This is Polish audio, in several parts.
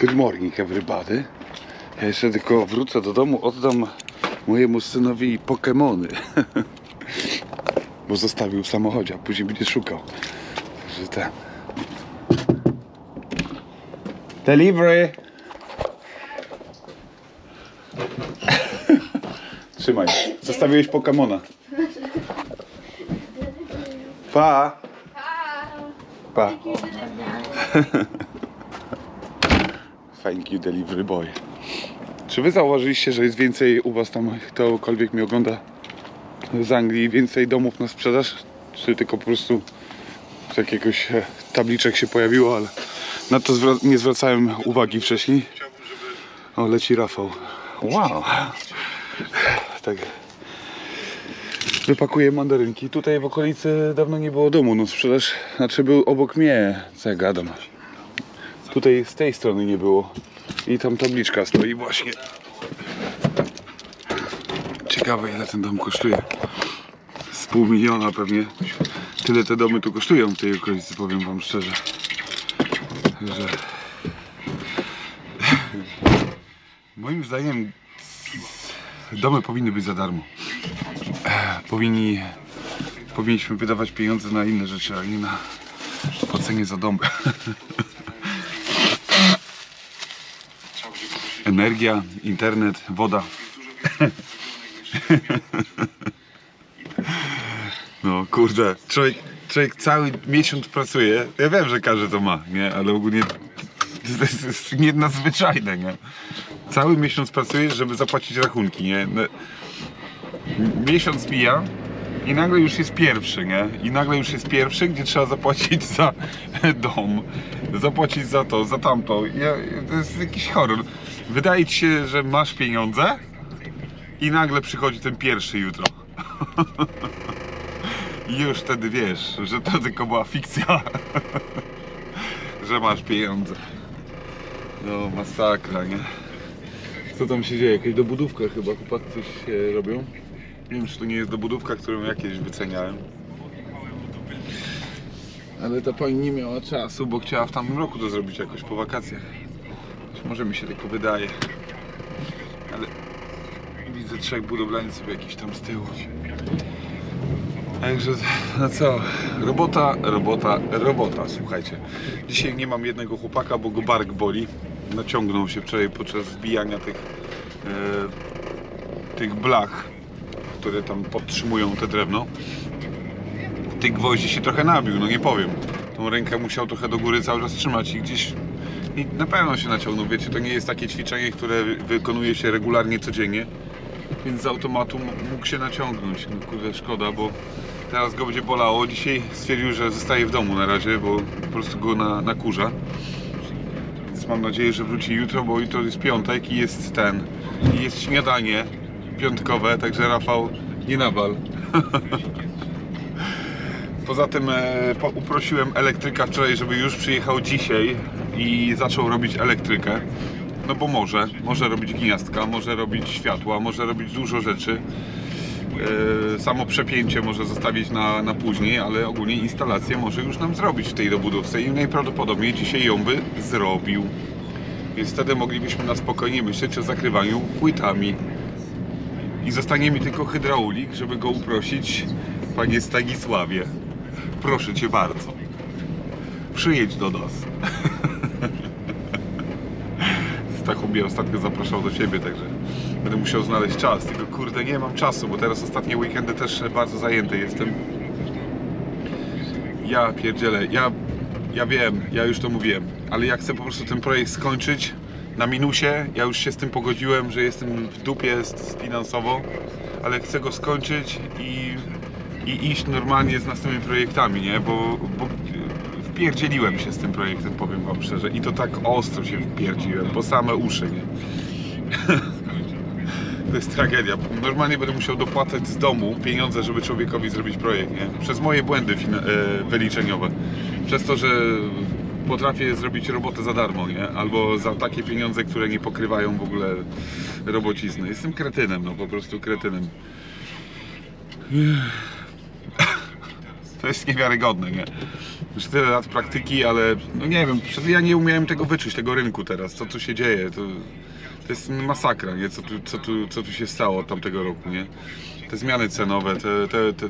Good morning everybody. Ja jeszcze tylko wrócę do domu, oddam mojemu synowi Pokemony. Bo zostawił w samochodzie, a później będzie szukał. Także ten. Delivery! Trzymaj. Zostawiłeś Pokemona. Pa! Pa! Thank you, delivery boy. Czy wy zauważyliście, że jest więcej u was tam, ktokolwiek mnie ogląda z Anglii, więcej domów na sprzedaż? Czy tylko po prostu z jakiegoś e, tabliczek się pojawiło, ale na to zwra- nie zwracałem uwagi wcześniej. O, leci Rafał. Wow. Tak. Wypakuję mandarynki. Tutaj w okolicy dawno nie było domu. No sprzedaż, znaczy był obok mnie, co ja gadam. Tutaj z tej strony nie było. I tam tabliczka stoi właśnie. Ciekawe ile ten dom kosztuje. Z pół miliona pewnie. Tyle te domy tu kosztują w tej okolicy, powiem wam szczerze. Że... Moim zdaniem domy powinny być za darmo. Powinni, powinniśmy wydawać pieniądze na inne rzeczy, a nie na płacenie za dom. Energia, internet, woda. No kurde, człowiek, człowiek cały miesiąc pracuje. Ja wiem, że każdy to ma, nie? Ale ogólnie to jest, to nie nadzwyczajne, nie? Cały miesiąc pracuje, żeby zapłacić rachunki, nie? No, miesiąc mija i nagle już jest pierwszy, nie? I nagle już jest pierwszy, gdzie trzeba zapłacić za dom, zapłacić za to, za tamto. Ja, to jest jakiś horror. Wydaje ci się, że masz pieniądze i nagle przychodzi ten pierwszy jutro. Już wtedy wiesz, że to tylko była fikcja, że masz pieniądze. No masakra, nie? Co tam się dzieje? Jakaś dobudówka chyba, chłopaki coś e, robią. Nie wiem, czy to nie jest dobudówka, którą jakieś wyceniałem. Ale ta pani nie miała czasu, bo chciała w tamtym roku to zrobić jakoś po wakacjach. Może mi się tylko wydaje. Ale widzę trzech budowlańców jakiś tam z tyłu. Także, no co, robota, robota, robota, słuchajcie. Dzisiaj nie mam jednego chłopaka, bo go bark boli. Naciągnął się wczoraj podczas wbijania tych, e, tych blach, które tam podtrzymują te drewno. Tych gwoździ się trochę nabił, no nie powiem. Tą rękę musiał trochę do góry cały czas trzymać i gdzieś i na pewno się naciągnął. Wiecie, to nie jest takie ćwiczenie, które wykonuje się regularnie codziennie więc z automatu mógł się naciągnąć. No kurde, szkoda, bo teraz go będzie bolało. Dzisiaj stwierdził, że zostaje w domu na razie, bo po prostu go na, nakurza. Więc mam nadzieję, że wróci jutro, bo jutro jest piątek i jest ten, i jest śniadanie piątkowe, także Rafał nie nawal. Poza tym e, po, uprosiłem elektryka wczoraj, żeby już przyjechał dzisiaj i zaczął robić elektrykę. No bo może, może robić gniazdka, może robić światła, może robić dużo rzeczy. E, samo przepięcie może zostawić na, na później, ale ogólnie instalację może już nam zrobić w tej dobudówce i najprawdopodobniej dzisiaj ją by zrobił. Więc wtedy moglibyśmy na spokojnie myśleć o zakrywaniu płytami. I zostanie mi tylko hydraulik, żeby go uprosić. Panie Stanisławie, proszę Cię bardzo, przyjedź do nas. Stachu mnie ostatnio zapraszał do siebie, także będę musiał znaleźć czas. Tylko kurde, nie mam czasu, bo teraz ostatnie weekendy też bardzo zajęty jestem. Ja pierdzielę, ja, ja wiem, ja już to mówiłem, ale ja chcę po prostu ten projekt skończyć na minusie. Ja już się z tym pogodziłem, że jestem w dupie finansowo, ale chcę go skończyć i, i iść normalnie z następnymi projektami, nie? Bo, bo wpierdzieliłem się z tym projektem, powiem wam szczerze. I to tak ostro się wpierdziłem, po same uszy, nie? To jest tragedia. Normalnie będę musiał dopłacać z domu pieniądze, żeby człowiekowi zrobić projekt, nie? Przez moje błędy e, wyliczeniowe. Przez to, że potrafię zrobić robotę za darmo, nie? Albo za takie pieniądze, które nie pokrywają w ogóle robocizny. Jestem kretynem, no po prostu kretynem. to jest niewiarygodne, nie? Już tyle lat praktyki, ale no nie wiem, ja nie umiałem tego wyczuć, tego rynku teraz, co tu się dzieje, to, to jest masakra, nie? Co tu, co, tu, co tu się stało od tamtego roku, nie? Te zmiany cenowe, te, te, te,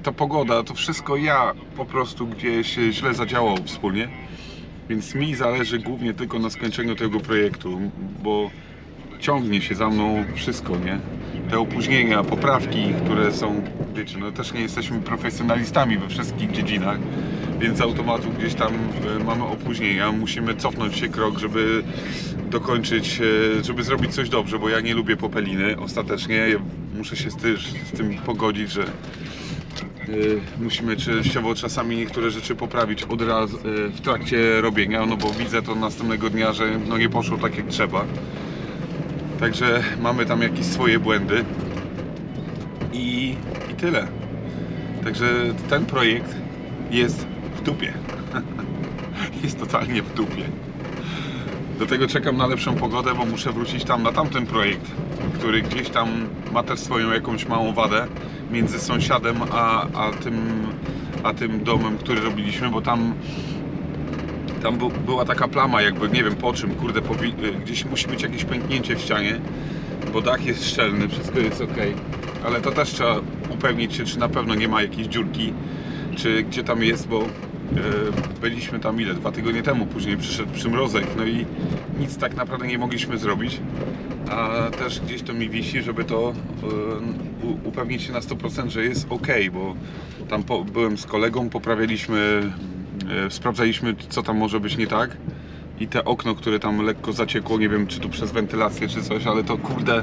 ta pogoda, to wszystko ja po prostu gdzieś źle zadziałał wspólnie. Więc mi zależy głównie tylko na skończeniu tego projektu, bo ciągnie się za mną wszystko, nie? Te opóźnienia, poprawki, które są, wiecie, no też nie jesteśmy profesjonalistami we wszystkich dziedzinach, więc z automatu gdzieś tam e, mamy opóźnienia, musimy cofnąć się krok, żeby dokończyć, e, żeby zrobić coś dobrze, bo ja nie lubię popeliny ostatecznie, muszę się z, tym pogodzić, że musimy częściowo czasami niektóre rzeczy poprawić od razu y, w trakcie robienia, no bo widzę to następnego dnia, że no nie poszło tak jak trzeba. Także mamy tam jakieś swoje błędy i, i tyle. Także ten projekt jest w dupie. jest totalnie w dupie. Do tego czekam na lepszą pogodę, bo muszę wrócić tam na tamten projekt, który gdzieś tam ma też swoją jakąś małą wadę między sąsiadem a, a, tym, a tym domem, który robiliśmy, bo tam tam bu- była taka plama jakby, nie wiem po czym, kurde, powi- y, gdzieś musi być jakieś pęknięcie w ścianie, bo dach jest szczelny, wszystko jest ok, ale to też trzeba upewnić się, czy na pewno nie ma jakiejś dziurki, czy gdzie tam jest, bo byliśmy tam ile? Dwa tygodnie temu, później przyszedł przymrozek, no i nic tak naprawdę nie mogliśmy zrobić. A też gdzieś to mi wisi, żeby to e, upewnić się na 100%, że jest ok, bo tam po, byłem z kolegą, poprawialiśmy, e, sprawdzaliśmy co tam może być nie tak. I te okno, które tam lekko zaciekło, nie wiem czy tu przez wentylację czy coś, ale to kurde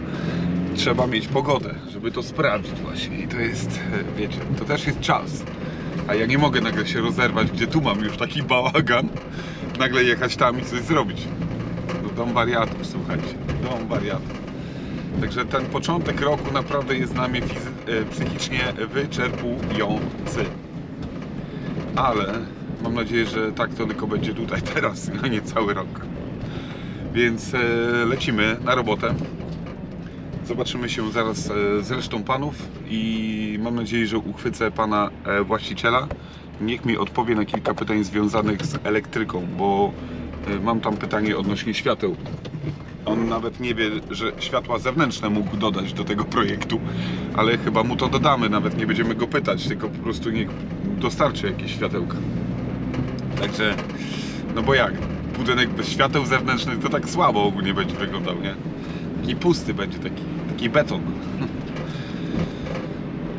trzeba mieć pogodę, żeby to sprawdzić właśnie. I to jest, e, wiecie, to też jest czas. A ja nie mogę nagle się rozerwać, gdzie tu mam już taki bałagan, nagle jechać tam i coś zrobić. No dom wariatów, słuchajcie, dom wariatów. Także ten początek roku naprawdę jest dla mnie e, psychicznie wyczerpujący. Ale mam nadzieję, że tak to tylko będzie tutaj teraz, a nie cały rok. Więc e, lecimy na robotę. Zobaczymy się zaraz e, z resztą panów i mam nadzieję, że uchwycę pana e, właściciela. Niech mi odpowie na kilka pytań związanych z elektryką, bo e, mam tam pytanie odnośnie świateł. On nawet nie wie, że światła zewnętrzne mógł dodać do tego projektu, ale chyba mu to dodamy, nawet nie będziemy go pytać, tylko po prostu niech dostarczy jakieś światełka. Także, no bo jak? Budynek bez świateł zewnętrznych to tak słabo ogólnie będzie wyglądał, nie? Taki pusty będzie, taki, taki beton.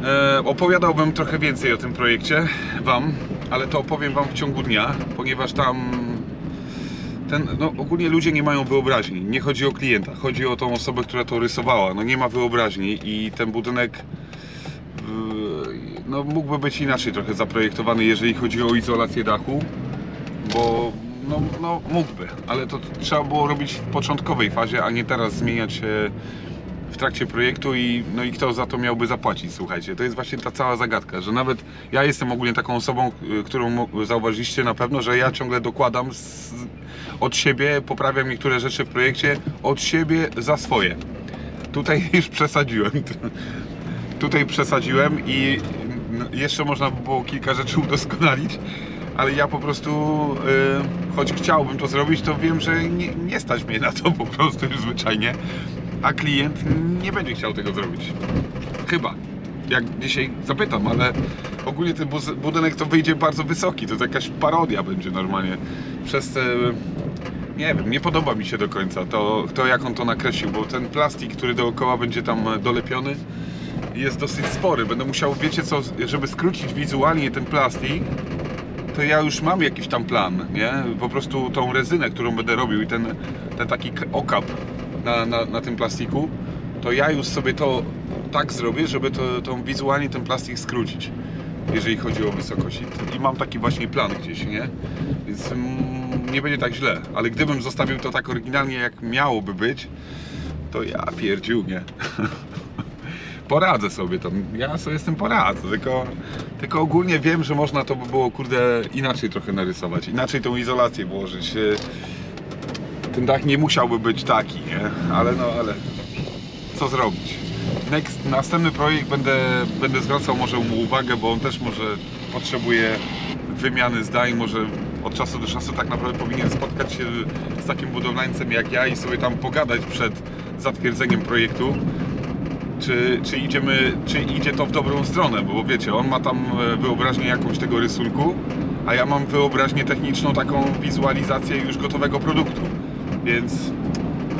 E, opowiadałbym trochę więcej o tym projekcie Wam, ale to opowiem Wam w ciągu dnia, ponieważ tam ten, no ogólnie ludzie nie mają wyobraźni. Nie chodzi o klienta, chodzi o tą osobę, która to rysowała. No nie ma wyobraźni i ten budynek yy, no, mógłby być inaczej trochę zaprojektowany, jeżeli chodzi o izolację dachu, bo no, no mógłby, ale to trzeba było robić w początkowej fazie, a nie teraz zmieniać w trakcie projektu i, no i kto za to miałby zapłacić, słuchajcie. To jest właśnie ta cała zagadka, że nawet ja jestem ogólnie taką osobą, y, którą zauważyliście na pewno, że ja ciągle dokładam z, od siebie, poprawiam niektóre rzeczy w projekcie od siebie za swoje. Tutaj już przesadziłem. Tutaj przesadziłem i no, jeszcze można by było kilka rzeczy udoskonalić, ale ja po prostu, y, choć chciałbym to zrobić, to wiem, że nie, nie stać mnie na to po prostu już zwyczajnie, a klient nie będzie chciał tego zrobić. Chyba. Jak dzisiaj zapytam, ale ogólnie ten budynek to wyjdzie bardzo wysoki, to jakaś parodia będzie normalnie. Przez te, nie wiem, nie podoba mi się do końca to, to jak on to nakreślił, bo ten plastik, który dookoła będzie tam dolepiony, jest dosyć spory. Będę musiał, wiecie co, żeby skrócić wizualnie ten plastik, to ja już mam jakiś tam plan, nie? Po prostu tą rezynę, którą będę robił i ten, ten taki okap na, na, na tym plastiku, to ja już sobie to tak zrobię, żeby to, tą wizualnie ten plastik skrócić, jeżeli chodzi o wysokość. I, i mam taki właśnie plan gdzieś, nie? Więc mm, nie będzie tak źle. Ale gdybym zostawił to tak oryginalnie, jak miałoby być, to ja pierdził, nie? poradzę sobie tam. Ja sobie z tym poradzę, tylko, tylko ogólnie wiem, że można to by było kurde inaczej trochę narysować, inaczej tą izolację włożyć. E, Ten dach nie musiałby być taki, nie? Ale no, ale co zrobić? next, następny projekt będę, będę zwracał może mu uwagę, bo on też może potrzebuje wymiany zdań, może od czasu do czasu tak naprawdę powinien spotkać się z takim budowlańcem jak ja i sobie tam pogadać przed zatwierdzeniem projektu czy, czy, idziemy, czy idzie to w dobrą stronę, bo wiecie, on ma tam e, wyobraźnię jakąś tego rysunku, a ja mam wyobraźnię techniczną, taką wizualizację już gotowego produktu. Więc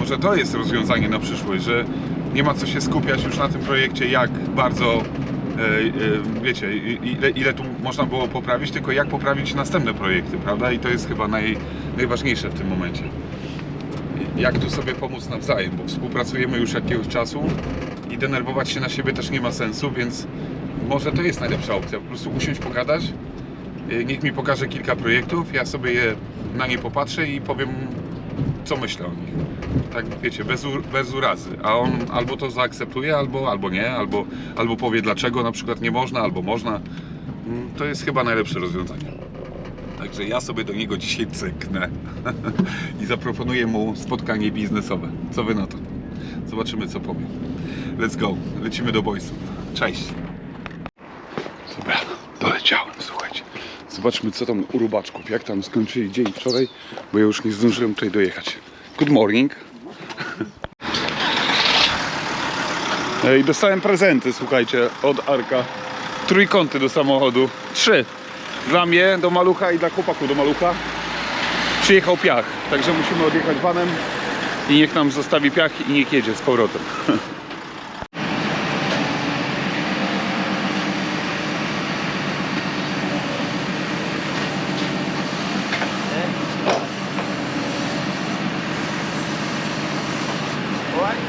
może to jest rozwiązanie na przyszłość, że nie ma co się skupiać już na tym projekcie, jak bardzo, e, e, wiecie, ile, ile tu można było poprawić, tylko jak poprawić następne projekty, prawda? I to jest chyba naj, najważniejsze w tym momencie jak tu sobie pomóc nawzajem, bo współpracujemy już jakiegoś czasu i denerwować się na siebie też nie ma sensu, więc może to jest najlepsza opcja. Po prostu usiąść, pogadać, yy, niech mi pokaże kilka projektów, ja sobie je, na nie popatrzę i powiem, co myślę o nich. Tak, wiecie, bez, bez urazy. A on albo to zaakceptuje, albo, albo nie, albo, albo powie, dlaczego na przykład nie można, albo można. Mm, To jest chyba najlepsze rozwiązanie. Także ja sobie do niego dzisiaj cyknę i zaproponuję mu spotkanie biznesowe. Co wy na to? Zobaczymy co powie. Let's go. Lecimy do boysów. Cześć. Dobra, doleciałem, słuchajcie. Zobaczmy co tam u rubaczków, jak tam skończyli dzień wczoraj, bo ja już nie zdążyłem tutaj dojechać. Good morning. I dostałem prezenty, słuchajcie, od Arka. Trójkąty do samochodu. Trzy. Dla mnie, do malucha i dla chłopaku do malucha. Przyjechał piach, także musimy odjechać vanem i niech nam zostawi piach i niech jedzie z powrotem.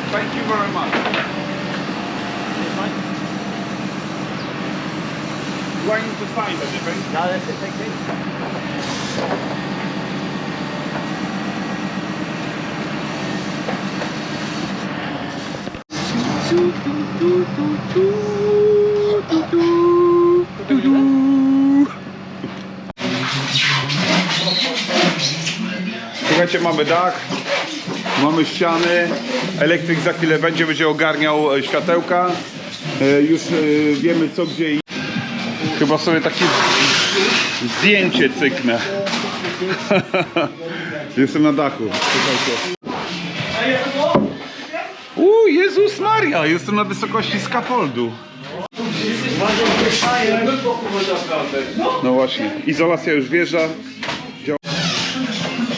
Thank you very much. Do I need to sign anything? No, that's it, thank you. Słuchajcie, mamy dach, mamy ściany, elektryk za chwilę będzie, będzie ogarniał e, światełka. E, Już e, wiemy co gdzie i chyba sobie takie zdjęcie cyknę. Jestem na dachu. U, Jezus Maria, jestem na wysokości scaffoldu. No właśnie, izolacja już. Działa.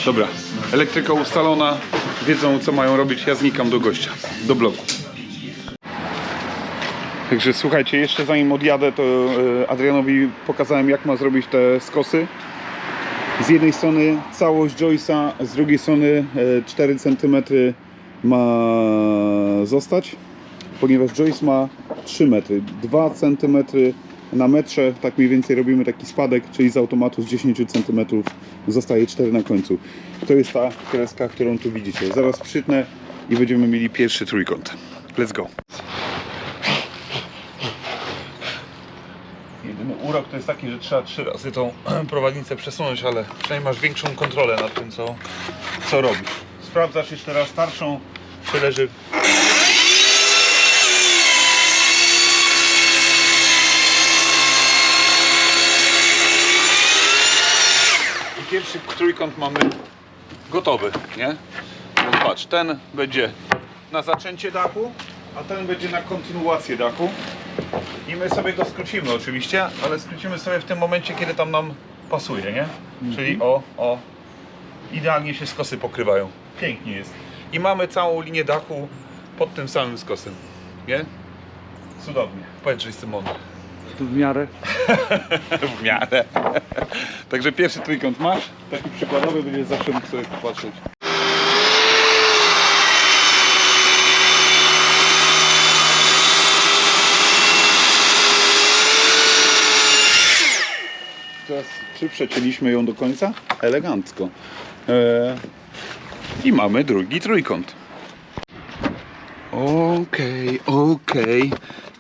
Dobra, elektryka ustalona, wiedzą co mają robić, ja znikam do gościa, do bloku. Także słuchajcie, jeszcze zanim odjadę, to e, Adrianowi pokazałem jak ma zrobić te skosy. Z jednej strony całość joysa, z drugiej strony e, 4 cm ma zostać, ponieważ joyce ma 3 metry, 2 cm na metrze, tak mniej więcej robimy taki spadek, czyli z automatu z 10 cm zostaje 4 na końcu. To jest ta kreska, którą tu widzicie. Zaraz przytnę i będziemy mieli pierwszy trójkąt. Let's go. Jedyny urok to jest taki, że trzeba trzy razy tą prowadnicę przesunąć, ale przynajmniej masz większą kontrolę nad tym, co, co robisz. Sprawdzasz jeszcze raz starszą, czy leży pierwszy trójkąt mamy gotowy, nie? Więc patrz, ten będzie na zaczęcie dachu, a ten będzie na kontynuację dachu. I my sobie go skrócimy oczywiście, ale skrócimy sobie w tym momencie, kiedy tam nam pasuje, nie? Czyli o, o, idealnie się skosy pokrywają. Pięknie jest. I mamy całą linię dachu pod tym samym skosem, nie? Cudownie. Powiedz, że jestem mądry. W miarę. w miarę. Także pierwszy trójkąt masz, taki przykładowy, będziesz zawsze mógł sobie popatrzeć. Teraz przyprzecieliśmy ją do końca, elegancko. Eee, I mamy drugi trójkąt. Okej, okej.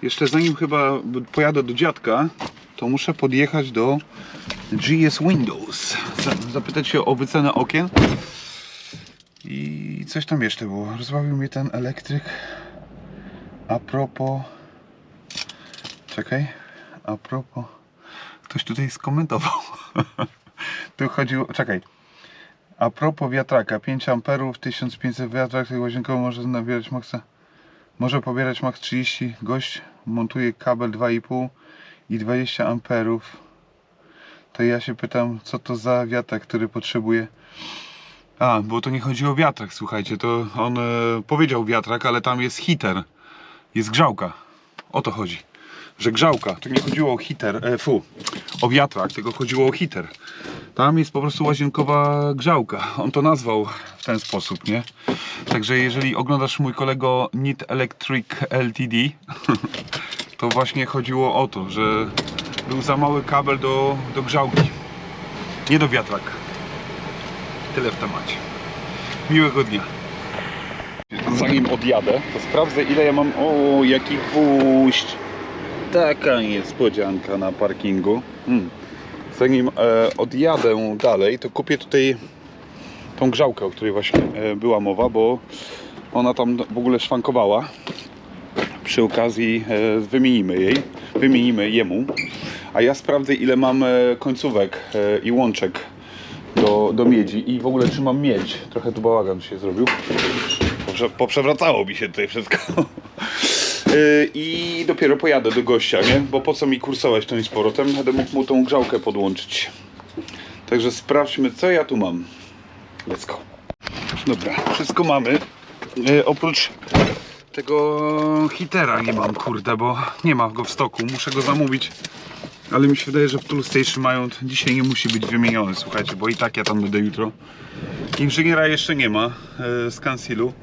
Jeszcze zanim chyba pojadę do dziadka, to muszę podjechać do GS Windows. Za- Zapytać się o wycenę okien. I coś tam jeszcze było. Rozbawił mnie ten elektryk. A propos... Czekaj. A propos... Ktoś tutaj skomentował. tu chodziło... Czekaj. A propos wiatraka. 5 amperów, 1500 wiatrak, tej łazienkowy może nabierać maksa... Może pobierać max 30. Gość montuje kabel 2,5 i 20 amperów. To ja się pytam, co to za wiatrak, który potrzebuje. A, bo to nie chodzi o wiatrak, słuchajcie, to on e, powiedział wiatrak, ale tam jest hiter. Jest grzałka. O to chodzi. Że grzałka. To nie chodziło o hiter, e, fu, o wiatrak, tylko chodziło o hiter. Tam jest po prostu łazienkowa grzałka. On to nazwał w ten sposób, nie? Także jeżeli oglądasz mój kolego Need Electric LTD, to właśnie chodziło o to, że był za mały kabel do, do grzałki. Nie do wiatraka. Tyle w temacie. Miłego dnia. Zanim odjadę, to sprawdzę ile ja mam. O, jaki gwóźdź! Taka niespodzianka na parkingu. Hmm. Zanim e, odjadę dalej, to kupię tutaj tą grzałkę, o której właśnie e, była mowa, bo ona tam w ogóle szwankowała. Przy okazji e, wymienimy jej, wymienimy jemu. A ja sprawdzę ile mam e, końcówek e, i łączek do, do miedzi i w ogóle czy mam miedź. Trochę tu bałagan się zrobił. Poprze, poprzewracało mi się tutaj wszystko. Yy, I dopiero pojadę do gościa, nie? Bo po co mi kursować i z powrotem? Będę mógł mu tą grzałkę podłączyć. Także sprawdźmy, co ja tu mam. Let's go. Dobra, wszystko mamy. Yy, oprócz tego hitera nie mam, kurde, bo nie ma go w stoku. Muszę go zamówić. Ale mi się wydaje, że w Tool Station mają. Dzisiaj nie musi być wymieniony, słuchajcie, bo i tak ja tam będę jutro. Inżyniera jeszcze nie ma e, z Kansilu.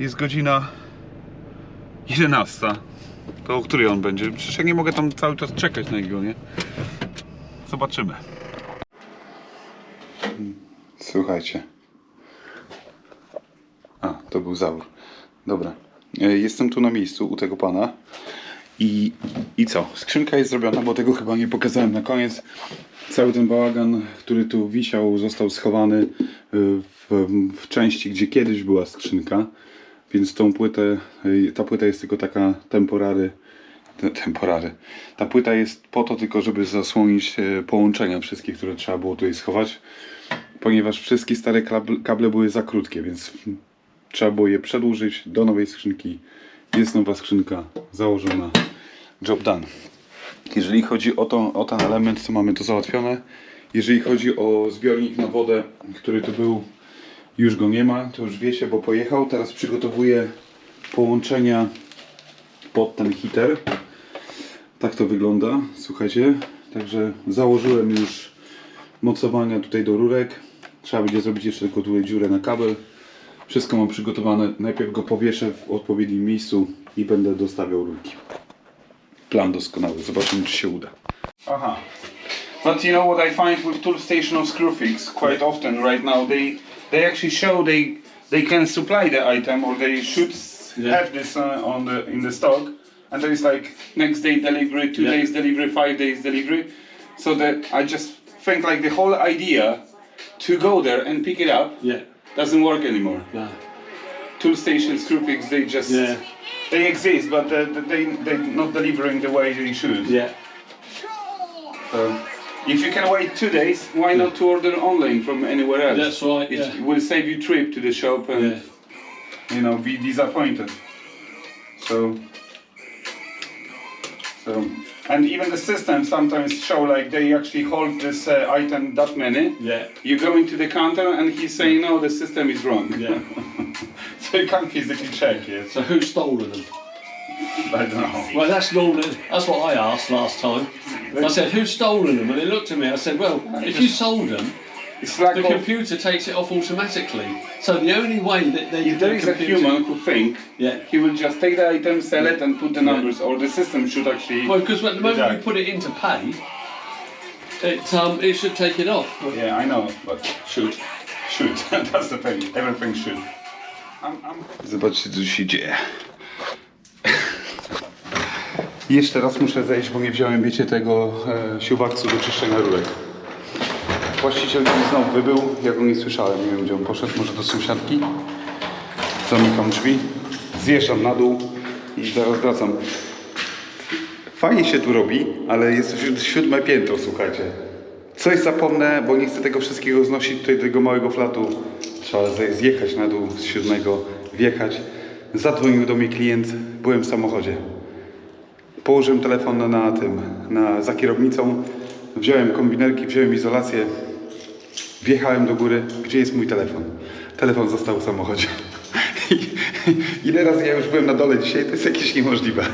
Jest godzina 11. To o której on będzie? Przecież ja nie mogę tam cały czas czekać na niego, nie? Zobaczymy. Słuchajcie. A, to był zawór. Dobra. E, Jestem tu na miejscu u tego pana. I, I co? Skrzynka jest zrobiona, bo tego chyba nie pokazałem na koniec. Cały ten bałagan, który tu wisiał, został schowany y, w, w części, gdzie kiedyś była skrzynka. Więc tą płytę, y, ta płyta jest tylko taka temporary. te- Temporary. Ta płyta jest po to tylko, żeby zasłonić y, połączenia wszystkie, które trzeba było tutaj schować. Ponieważ wszystkie stare kable były za krótkie, więc trzeba było je przedłużyć do nowej skrzynki. Jest nowa skrzynka założona. Job done. Jeżeli chodzi o, to, o ten element, to mamy to załatwione. Jeżeli chodzi o zbiornik na wodę, który tu był, już go nie ma, to już wiecie, bo pojechał. Teraz przygotowuję połączenia pod ten heater. Tak to wygląda, słuchajcie. Także założyłem już mocowania tutaj do rurek. Trzeba będzie zrobić jeszcze tylko tutaj dziurę na kabel. Wszystko mam przygotowane. Najpierw go powieszę w odpowiednim miejscu i będę dostawiał rurki. Plan doskonały. Zobaczymy, czy się uda. Aha. But you know what I find with tool station of Screwfix quite often right now they they actually show they they can supply the item or they should Yeah. have this uh, on the in the stock and there is like next day delivery, two Yeah. days delivery, five days delivery. So that I just think like the whole idea to go there and pick it up Yeah. doesn't work anymore. No. Tool station Screwfix they just Yeah. they exist but uh, they they're not delivering the way they should. Yeah. So, if you can wait two days, why not to order online from anywhere else? That's right, It yeah. will save you trip to the shop and Yeah. you know be disappointed. So, so, and even the system sometimes show like they actually hold this uh, item that many. Yeah. You go into the counter and he's saying no, the system is wrong. Yeah. so you can't physically check it. So who stole them? I don't know. Well, that's normally that's what I asked last time. I said, "Who's stolen them?" And they looked at me. I said, "Well, if you sold them, It's like the computer takes it off automatically. So the only way that they if there is a computer- human who think Yeah. he will just take the item, sell it, and put the numbers, or the system should actually. Well, because at the moment Exactly. you put it into pay, it um it should take it off. Yeah, I know, but should. Should. That's the thing. Everything should. I'm, I'm... Zobaczcie, co się dzieje. Jeszcze raz muszę zejść, bo nie wziąłem, wiecie, tego e, do czyszczenia rurek. Właściciel mi znowu wybył, ja go nie słyszałem, nie wiem gdzie on poszedł, może do sąsiadki. Zamykam drzwi, zjeżdżam na dół i zaraz wracam. Fajnie się tu robi, ale jest to siód- siódme piętro, słuchajcie. Coś zapomnę, bo nie chcę tego wszystkiego znosić tutaj tego małego flatu. Trzeba zje- zjechać na dół z siódmego, wjechać. Zadzwonił do mnie klient, byłem w samochodzie. Położyłem telefon na, tym, na, za kierownicą, wziąłem kombinerki, wziąłem izolację, wjechałem do góry, gdzie jest mój telefon? Telefon został w samochodzie. Ile razy ja już byłem na dole dzisiaj, to jest jakieś niemożliwe.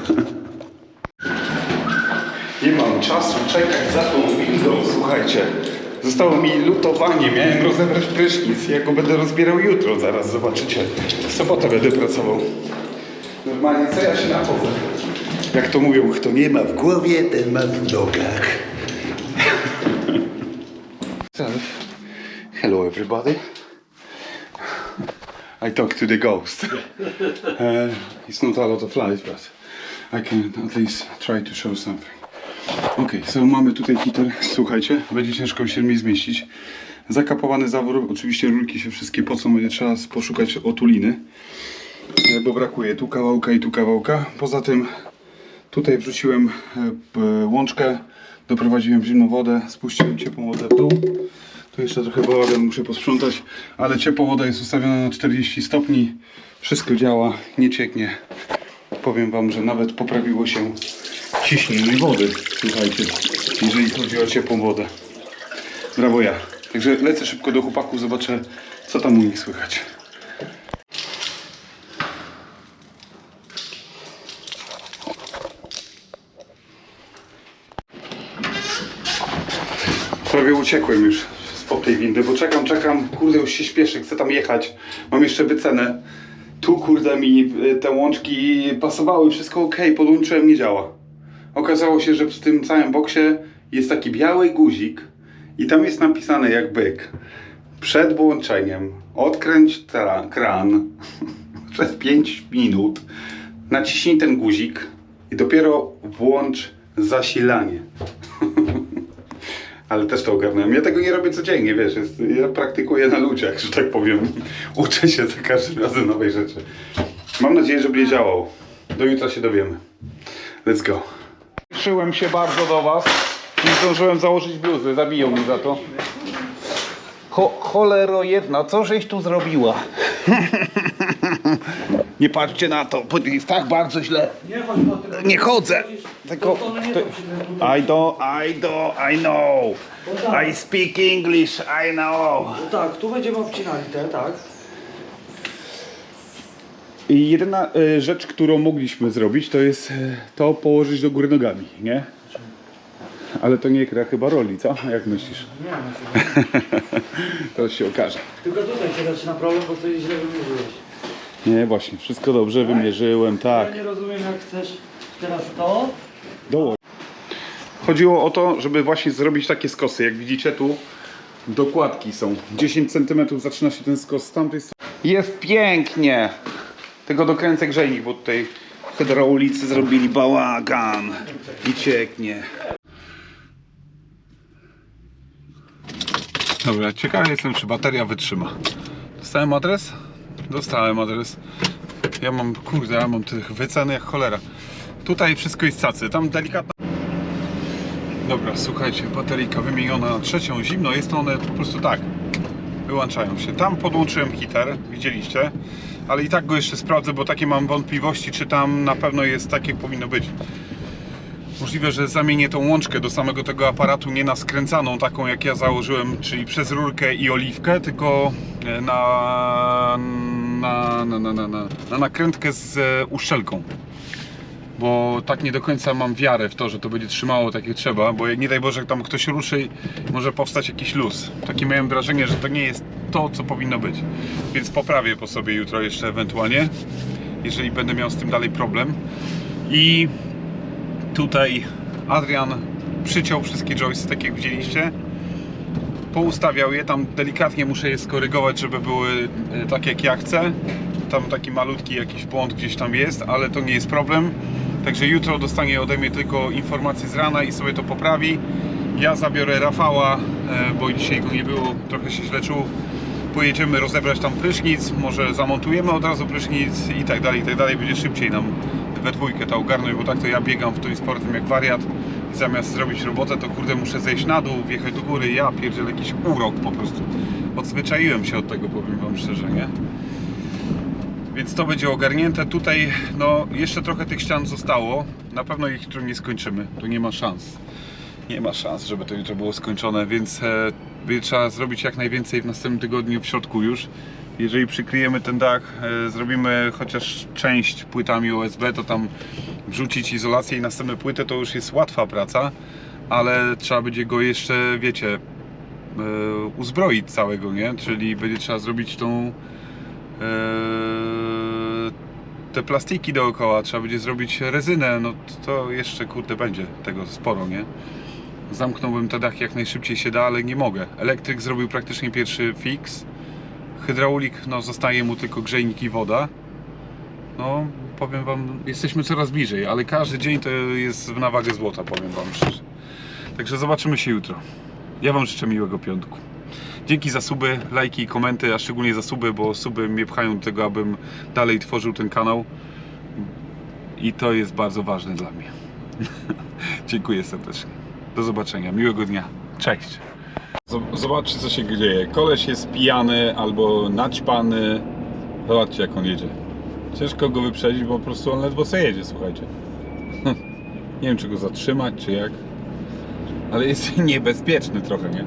Nie mam czasu czekać za tą windą, słuchajcie. Zostało mi lutowanie, miałem rozebrać prysznic. Ja go będę rozbierał jutro, zaraz zobaczycie. W sobotę będę pracował. Normalnie, co ja się nachodzę? Jak to mówią, kto nie ma w głowie, ten ma w nogach. so, hello everybody. I talk to the ghost. Uh, it's not a lot of light, but I can at least try to show something. Okej, so mamy tutaj hitter. Słuchajcie, będzie ciężko się mi zmieścić. Zakapowany zawór, oczywiście rurki się wszystkie pocą, trzeba poszukać otuliny, bo brakuje tu kawałka i tu kawałka. Poza tym tutaj wrzuciłem e, łączkę, doprowadziłem zimną wodę, spuściłem ciepłą wodę w dół. Tu jeszcze trochę bałagan muszę posprzątać, ale ciepła woda jest ustawiona na 40 stopni. Wszystko działa, nie cieknie. Powiem Wam, że nawet poprawiło się ciśnienie wody. Słuchajcie, jeżeli chodzi o ciepłą wodę. Brawo ja. Także lecę szybko do chłopaków, zobaczę co tam u nich słychać. Uciekłem już spod tej windy, bo czekam, czekam, kurde już się śpieszę, chcę tam jechać. Mam jeszcze wycenę. Tu kurde mi y, te łączki pasowały, wszystko ok, podłączyłem, nie działa. Okazało się, że w tym całym boksie jest taki biały guzik i tam jest napisane jak byk. Przed włączeniem odkręć kran przez 5 minut, naciśnij ten guzik i dopiero włącz zasilanie. Ale też to ogarnąłem. Ja tego nie robię codziennie, wiesz, jest, ja praktykuję na ludziach, że tak powiem. Uczę się za każdym razem nowej rzeczy. Mam nadzieję, że będzie działał. Do jutra się dowiemy. Let's go. Szyłem się bardzo do was. Nie zdążyłem założyć bluzy, zabiją mnie za to. Cho cholero jedna, co żeś tu zrobiła? nie patrzcie na to, bo jest tak bardzo źle. Nie chodzę. Tylko I do, I do, I know. I speak English, I know. No tak, tu będziemy obcinali te, tak? I jedyna y, rzecz, którą mogliśmy zrobić, to jest y, to położyć do góry nogami, nie? Ale to nie gra chyba roli, co? Jak myślisz? Nie wiem, Teraz się okaże. Tylko tutaj się zaczyna problem, bo coś źle wymierzyłeś. Nie, właśnie, wszystko dobrze wymierzyłem, tak. Ja nie rozumiem jak chcesz teraz to. Doło. Chodziło o to, żeby właśnie zrobić takie skosy. Jak widzicie tu dokładki są. 10 cm zaczyna się ten skos z tamtej strony. Jest pięknie! Tego dokręcę grzejnik, bo tutaj hydraulicy zrobili bałagan i cieknie. Dobra, ciekawy jestem, czy bateria wytrzyma. Dostałem adres? Dostałem adres. Ja mam, kurde, ja mam tych wycen jak cholera. Tutaj wszystko jest cacy, tam delikatna... Dobra, słuchajcie, bateryjka wymieniona na trzecią, zimno jest, to one po prostu tak wyłączają się. Tam podłączyłem heater, widzieliście, ale i tak go jeszcze sprawdzę, bo takie mam wątpliwości, czy tam na pewno jest tak, jak powinno być. Możliwe, że zamienię tą łączkę do samego tego aparatu nie na skręcaną, taką jak ja założyłem, czyli przez rurkę i oliwkę, tylko e, na, na, na, na, na, na, na nakrętkę z e, uszczelką. Bo tak nie do końca mam wiarę w to, że to będzie trzymało tak jak trzeba, bo jak nie daj Boże tam ktoś ruszy, może powstać jakiś luz. Takie miałem wrażenie, że to nie jest to, co powinno być. Więc poprawię po sobie jutro jeszcze ewentualnie, jeżeli będę miał z tym dalej problem. I tutaj Adrian przyciął wszystkie joysy, tak jak widzieliście. Poustawiał je, tam delikatnie muszę je skorygować, żeby były e, tak jak ja chcę. Tam taki malutki jakiś błąd gdzieś tam jest, ale to nie jest problem. Także jutro dostanie ode mnie tylko informację z rana i sobie to poprawi. Ja zabiorę Rafała, e, bo dzisiaj go nie było, trochę się źle czuł. pojedziemy rozebrać tam prysznic, może zamontujemy od razu prysznic i tak dalej, i tak dalej. Będzie szybciej nam we dwójkę to ogarnąć, bo tak to ja biegam w tym sportem jak wariat. I zamiast zrobić robotę, to kurde muszę zejść na dół, wjechać do góry. Ja pierdzielę jakiś urok po prostu. Odzwyczaiłem się od tego, powiem wam szczerze, nie? Więc to będzie ogarnięte. Tutaj no, jeszcze trochę tych ścian zostało. Na pewno ich jutro nie skończymy. Tu nie ma szans. Nie ma szans, żeby to jutro było skończone, więc e, trzeba zrobić jak najwięcej w następnym tygodniu w środku już. Jeżeli przykryjemy ten dach, e, zrobimy chociaż część płytami OSB, to tam wrzucić izolację i następne płyty to już jest łatwa praca, ale trzeba będzie go jeszcze, wiecie, e, uzbroić całego, nie? Czyli będzie trzeba zrobić tą Eee, te plastiki dookoła, trzeba będzie zrobić rezynę, no to jeszcze kurde będzie tego sporo, nie? Zamknąłbym te dachy jak najszybciej się da, ale nie mogę. Elektryk zrobił praktycznie pierwszy fix. Hydraulik, no zostaje mu tylko grzejnik i woda. No, powiem wam, jesteśmy coraz bliżej, ale każdy dzień to jest na wagę złota, powiem wam szczerze. Także zobaczymy się jutro. Ja wam życzę miłego piątku. Dzięki za suby, lajki i komenty, a szczególnie za suby, bo suby mnie pchają do tego, abym dalej tworzył ten kanał. I to jest bardzo ważne dla mnie. Dziękuję serdecznie. Do zobaczenia. Miłego dnia. Cześć. Zobaczcie, co się dzieje. Koleś jest pijany albo naćpany. Zobaczcie, jak on jedzie. Ciężko go wyprzedzić, bo po prostu on ledwo co jedzie, słuchajcie. Nie wiem, czy go zatrzymać, czy jak. Ale jest niebezpieczny trochę, nie?